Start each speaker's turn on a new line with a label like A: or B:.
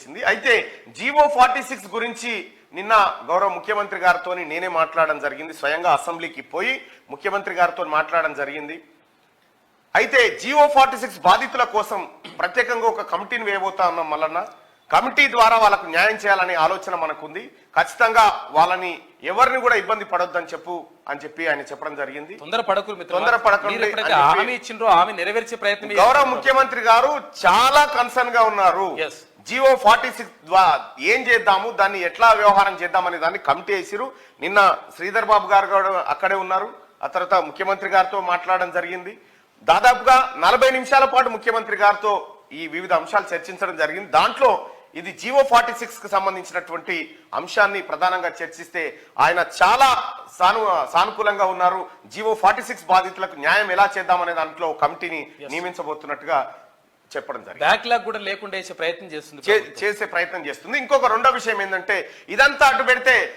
A: చేసింది. అయితే GO forty six గురించి నిన్న గౌరవ ముఖ్యమంత్రి గారితో నేనే మాట్లాడడం జరిగింది. స్వయంగా అసెంబ్లీకి పోయి ముఖ్యమంత్రి గారితో మాట్లాడడం జరిగింది. అయితే జియో ఫార్టీ సిక్స్ బాధితుల కోసం ప్రత్యేకంగా ఒక కమిటీని వేయబోతా ఉన్నాం మల్లన్న. కమిటీ ద్వారా వాళ్ళకు న్యాయం చేయాలనే ఆలోచన మనకుంది. ఖచ్చితంగా వాళ్ళని ఎవరిని కూడా ఇబ్బంది పడొద్దని చెప్పు అని చెప్పి ఆయన చెప్పడం జరిగింది.
B: తొందర
A: పడకండి అని
B: ప్రయత్నం
A: గౌరవ ముఖ్యమంత్రి గారు చాలా కన్సర్న్గా ఉన్నారు. జియో ఫార్టీ సిక్స్ ద్వారా ఏం చేద్దాము దాన్ని ఎట్లా వ్యవహారం చేద్దామనే దాన్ని కమిటీ వేసిరు. నిన్న శ్రీధర్ బాబు గారు కూడా అక్కడే ఉన్నారు. ఆ తర్వాత ముఖ్యమంత్రి గారితో మాట్లాడడం జరిగింది. దాదాపుగా నలభై నిమిషాల పాటు ముఖ్యమంత్రి గారితో ఈ వివిధ అంశాలు చర్చించడం జరిగింది. దాంట్లో ఇది జియో ఫార్టీ సిక్స్కి సంబంధించినటువంటి అంశాన్ని ప్రధానంగా చర్చిస్తే ఆయన చాలా సాను సానుకూలంగా ఉన్నారు. జియో ఫార్టీ సిక్స్ బాధితులకు న్యాయం ఎలా చేద్దామనే దాంట్లో కమిటీని నియమించబోతున్నట్టుగా చెప్పడం జరిగింది.
B: బ్యాక్ లాగ్ కూడా లేకుండా చేసే ప్రయత్నం చేస్తుంది
A: చేసే ప్రయత్నం చేస్తుంది. ఇంకొక రెండో విషయం ఏంటంటే ఇదంతా అటు పెడితే